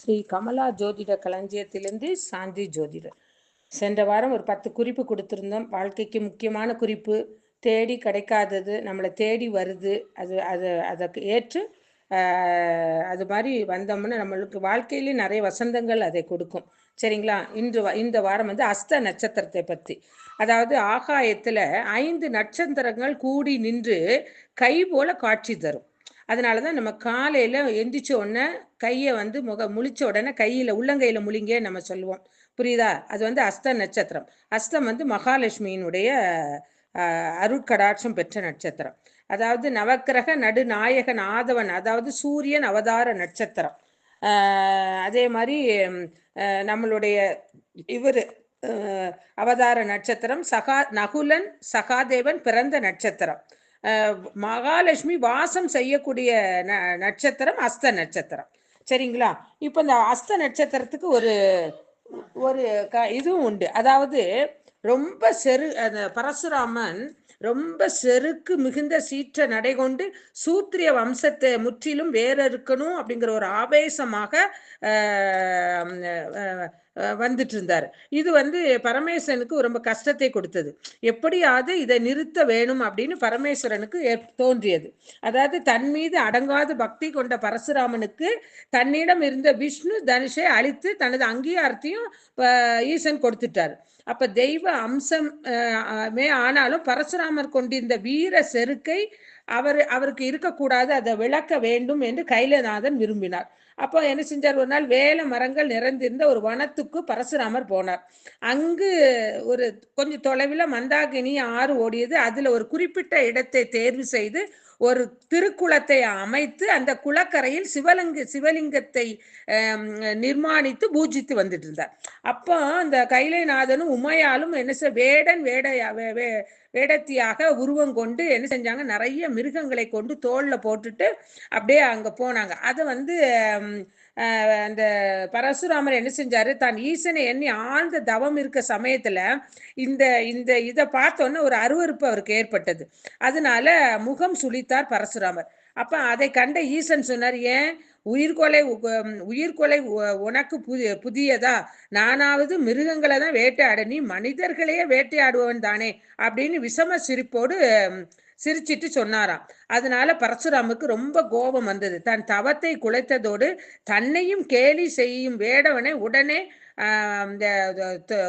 ஸ்ரீ கமலா ஜோதிட களஞ்சியத்திலிருந்து சாந்தி ஜோதிடர். சென்ற வாரம் ஒரு பத்து குறிப்பு கொடுத்துருந்தோம். வாழ்க்கைக்கு முக்கியமான குறிப்பு தேடி கிடைக்காதது நம்மளை தேடி வருது அது அது அதற்கு ஏற்று அது மாதிரி வந்தோம்னா நம்மளுக்கு வாழ்க்கையிலே நிறைய வசந்தங்கள் அதை கொடுக்கும். சரிங்களா? இன்று வ- இந்த வாரம் வந்து அஸ்த நட்சத்திரத்தை பற்றி அதாவது ஆகாயத்தில் ஐந்து நட்சத்திரங்கள் கூடி நின்று கை போல காட்சி தரும். அதனால தான் நம்ம காலையில் எந்திரிச்ச உடனே கையை வந்து முக முழிச்ச உடனே கையில் உள்ளங்கையில் முழிங்க நம்ம சொல்லுவோம். புரியுதா? அது வந்து அஸ்த நட்சத்திரம். அஸ்தம் வந்து மகாலட்சுமியினுடைய அருட்கடாட்சம் பெற்ற நட்சத்திரம். அதாவது நவக்கிரக நடுநாயகன் ஆதவன் அதாவது சூரியன் அவதார நட்சத்திரம். அதே மாதிரி நம்மளுடைய இவர் அவதார நட்சத்திரம் சகா நகுலன் சகாதேவன் பிறந்த நட்சத்திரம். மகாலட்சுமி வாசம் செய்யக்கூடிய ந- நட்சத்திரம் அஸ்த நட்சத்திரம். சரிங்களா? இப்போ இந்த அஸ்த நட்சத்திரத்துக்கு ஒரு ஒரு க இதுவும் உண்டு. அதாவது ரொம்ப செரு அந்த பரசுராமன் ரொம்ப செருக்கு மிகுந்த சீற்ற நடை கொண்டு சூத்திரிய வம்சத்தை முற்றிலும் வேற இருக்கணும் அப்படிங்கிற ஒரு ஆவேசமாக வந்துட்டு இருந்தார் இது வந்து பரமேஸ்வரனுக்கு ரொம்ப கஷ்டத்தை கொடுத்தது. எப்படியாவது இதை நிறுத்த வேணும் அப்படின்னு பரமேஸ்வரனுக்கு தோன்றியது. அதாவது தன் மீது அடங்காத பக்தி கொண்ட பரசுராமனுக்கு தன்னிடம் இருந்த விஷ்ணு தனுஷை அழித்து தனது அங்கீகாரத்தையும் ஈசன் கொடுத்துட்டார். அப்ப தெய்வ அம்சம் மே ஆனாலும் பரசுராமர் கொண்டிருந்த வீர செருக்கை அவர் அவருக்கு இருக்கக்கூடாது அதை விளக்க வேண்டும் என்று கைலநாதன் விரும்பினார். அப்போ என்ன செஞ்சார்? ஒரு நாள் வேல மரங்கள் நிறைந்திருந்த ஒரு வனத்துக்கு பரசுராமர் போனார். அங்கு ஒரு கொஞ்சம் தொலைவில் மந்தாகினி ஆறு ஓடியது. அதில் ஒரு குறிப்பிட்ட இடத்தை தேர்வு செய்து ஒரு திருக்குளத்தை அமைத்து அந்த குளக்கரையில் சிவலிங்க சிவலிங்கத்தை நிர்மாணித்து பூஜித்து வந்துட்டு இருந்தார். அப்போ அந்த கைலைநாதனும் உமையாலும் என்ன செய் வேடன் வேடையா வே- வே- வேடத்தியாக உருவம் கொண்டு என்ன செஞ்சாங்க? நிறைய மிருகங்களை கொண்டு தோல்ல போட்டுட்டு அப்படியே அங்க போனாங்க. அதை வந்து அந்த பரசுராமர் என்ன செஞ்சாரு? தான் ஈசனை எண்ணி ஆழ்ந்த தவம் இருக்க சமயத்துல இந்த இந்த இதை பார்த்தோன்னே ஒரு அருவருப்பு அவருக்கு ஏற்பட்டது. அதனால முகம் சுளித்தார் பரசுராமர். அப்ப அதை கண்ட ஈசன் சொன்னார் ஏன்? உயிர்கொலை உயிர்கொலை உனக்கு புதிய புதியதா? நானாவது மிருகங்களை தான் வேட்டையாட நீ மனிதர்களையே வேட்டையாடுவன் தானே? அப்படின்னு விஷம சிரிப்போடு சிரிச்சிட்டு சொன்னாராம். அதனால பரசுராமுக்கு ரொம்ப கோபம் வந்தது. தன் தவத்தை குலைத்ததோடு தன்னையும் கேலி செய்யும் வேடவனை உடனே இந்த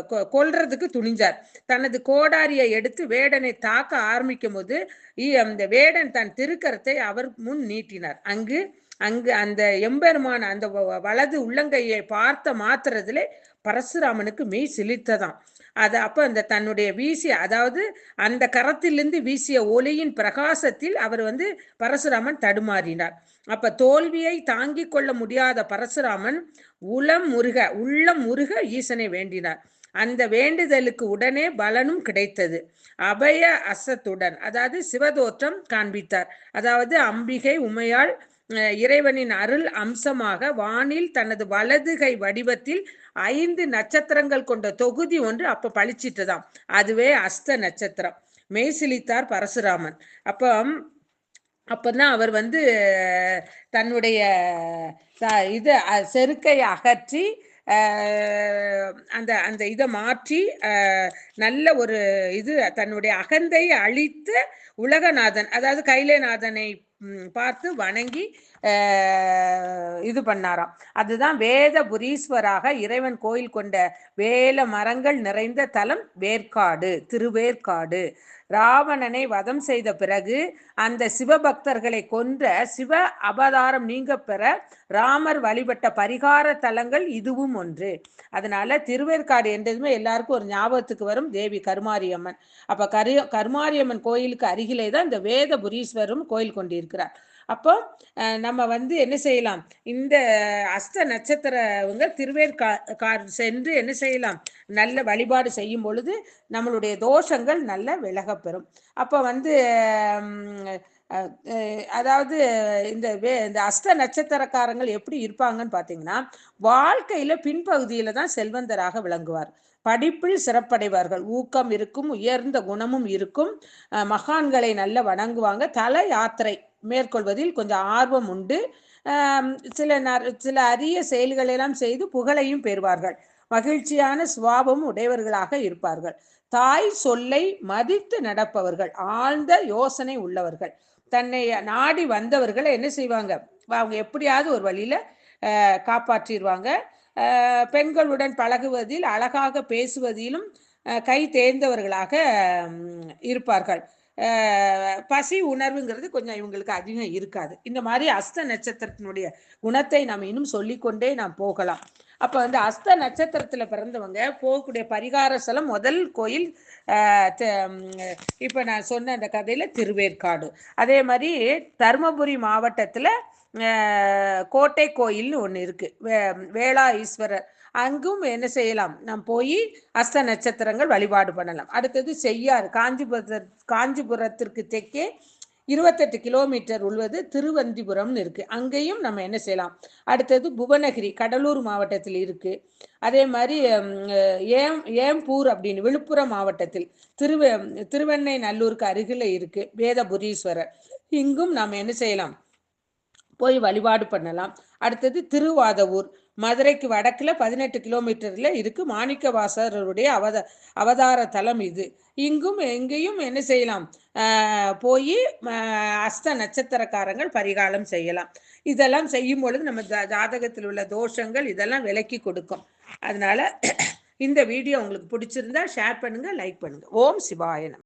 கொ- கொல்றதுக்கு துணிஞ்சார் தனது கோடாரியை எடுத்து வேடனை தாக்க ஆரம்பிக்கும் போது இ- அந்த வேடன் தன் திருக்கரத்தை அவர் முன் நீட்டினார். அங்கு அங்கு அந்த எம்பெருமான அந்த வலது உள்ளங்கையை பார்த்த மாத்திரத்திலே பரசுராமனுக்கு மெய் சிலித்ததாம் அது அப்போ அந்த தன்னுடைய வீசி அதாவது அந்த கரத்திலிருந்து வீசிய ஒளியின் பிரகாசத்தில் அவர் வந்து பரசுராமன் தடுமாறினார். அப்ப தோல்வியை தாங்கிக் கொள்ள முடியாத பரசுராமன் உளம் முருக உள்ளம் முருக ஈசனை வேண்டினார். அந்த வேண்டுதலுக்கு உடனே பலனும் கிடைத்தது. அபய அசத்துடன் அதாவது சிவதோற்றம் காண்பித்தார். அதாவது அம்பிகை உமையாள் இறைவனின் அருள் அம்சமாக வானில் தனது வலதுகை வடிவத்தில் ஐந்து நட்சத்திரங்கள் கொண்ட தொகுதி ஒன்று அப்ப பழிச்சிட்டுதாம் அதுவே அஸ்த நட்சத்திரம். மெய்சிலித்தார் பரசுராமன். அப்போ அப்பதான் அவர் வந்து தன்னுடைய இது செருக்கை அகற்றி அந்த அந்த இதை மாற்றி நல்ல ஒரு இது தன்னுடைய அகந்தை அழித்து உலகநாதன் அதாவது கைலேநாதனை பார்த்து வணங்கி இது பண்ணாராம். அதுதான் வேத புரீஸ்வராக இறைவன் கோயில் கொண்ட வேல மரங்கள் நிறைந்த தலம் வேர்க்காடு திருவேற்காடு ராவணனை வதம் செய்த பிறகு அந்த சிவபக்தர்களை கொன்ற சிவ அபதாரம் நீங்க பெற ராமர் வழிபட்ட பரிகார தலங்கள் இதுவும் ஒன்று. அதனால திருவேற்காடு என்றதுமே எல்லாருக்கும் ஒரு ஞாபகத்துக்கு வரும் தேவி கருமாரியம்மன். அப்ப கரு கருமாரியம்மன் கோயிலுக்கு அருகிலே தான் இந்த வேத புரீஸ்வரும் கோயில் கொண்டிருக்கிறார். அப்போ நம்ம வந்து என்ன செய்யலாம்? இந்த அஸ்த நட்சத்திரவங்க கார் சென்று என்ன செய்யலாம்? நல்ல வழிபாடு செய்யும் பொழுது நம்மளுடைய தோஷங்கள் நல்ல விலகப்பெறும். அப்போ வந்து அதாவது இந்த வே இந்த அஸ்த நட்சத்திரக்காரங்கள் எப்படி இருப்பாங்கன்னு பார்த்தீங்கன்னா வாழ்க்கையில பின்பகுதியில தான் செல்வந்தராக விளங்குவார். படிப்பில் சிறப்படைவார்கள். ஊக்கம் இருக்கும் உயர்ந்த குணமும் இருக்கும். மகான்களை நல்ல வணங்குவாங்க. தல யாத்திரை மேற்கொள்வதில் கொஞ்சம் ஆர்வம் உண்டு. சில நர்- சில அரிய செயல்களெல்லாம் செய்து புகழையும் பெறுவார்கள். மகிழ்ச்சியான சுவாபம் உடையவர்களாக இருப்பார்கள். தாய் சொல்லை மதித்து நடப்பவர்கள் ஆழ்ந்த யோசனை உள்ளவர்கள். தன்னை நாடி வந்தவர்களை என்ன செய்வாங்க? அவங்க எப்படியாவது ஒரு வழியில காப்பாற்றிடுவாங்க. பெண்களுடன் பழகுவதில் அழகாக பேசுவதிலும் கை தேர்ந்தவர்களாக இருப்பார்கள். பசி உணர்வுங்கிறது கொஞ்சம் இவங்களுக்கு அதிகம் இருக்காது. இந்த மாதிரி அஸ்த நட்சத்திரத்தினுடைய குணத்தை நாம் இன்னும் சொல்லிக்கொண்டே நாம் போகலாம். அப்போ வந்து அஸ்த நட்சத்திரத்தில் பிறந்தவங்க போகக்கூடிய பரிகார ஸ்தலம் முதல் கோயில் இப்போ நான் சொன்ன அந்த கதையில் திருவேற்காடு. அதே மாதிரி தருமபுரி மாவட்டத்தில் கோட்டை கோயில்னு ஒன்று இருக்குது வே- வேளா ஈஸ்வரர் அங்கும் என்ன செய்யலாம்? நாம் போய் அஸ்த நட்சத்திரங்கள் வழிபாடு பண்ணலாம். அடுத்தது செய்யாறு. காஞ்சிபுரத்து காஞ்சிபுரத்திற்கு தெற்கே இருபத்தெட்டு கிலோமீட்டர் உள்ளது திருவந்திபுரம்னு இருக்கு. அங்கேயும் நம்ம என்ன செய்யலாம்? அடுத்தது புவனகிரி கடலூர் மாவட்டத்தில் இருக்கு. அதே மாதிரி ஏம் ஏம்பூர் அப்படின்னு விழுப்புரம் மாவட்டத்தில் திருவ திருவெண்ணை நல்லூருக்கு அருகில் இருக்கு. வேதபுரீஸ்வரர். இங்கும் நாம் என்ன செய்யலாம்? போய் வழிபாடு பண்ணலாம். அடுத்தது திருவாதவூர். மதுரைக்கு வடக்கில் பதினெட்டு கிலோமீட்டரில் இருக்குது மாணிக்க வாசகருடைய அவத அவதார தலம் இது. இங்கும் எங்கேயும் என்ன செய்யலாம்? போய் அஸ்த நட்சத்திரக்காரங்கள் பரிகாலம் செய்யலாம். இதெல்லாம் செய்யும் பொழுது நம்ம ஜாதகத்தில் உள்ள தோஷங்கள் இதெல்லாம் விலக்கி கொடுக்கும். அதனால இந்த வீடியோ உங்களுக்கு பிடிச்சிருந்தா ஷேர் பண்ணுங்க லைக் பண்ணுங்க. ஓம் சிவாயனம்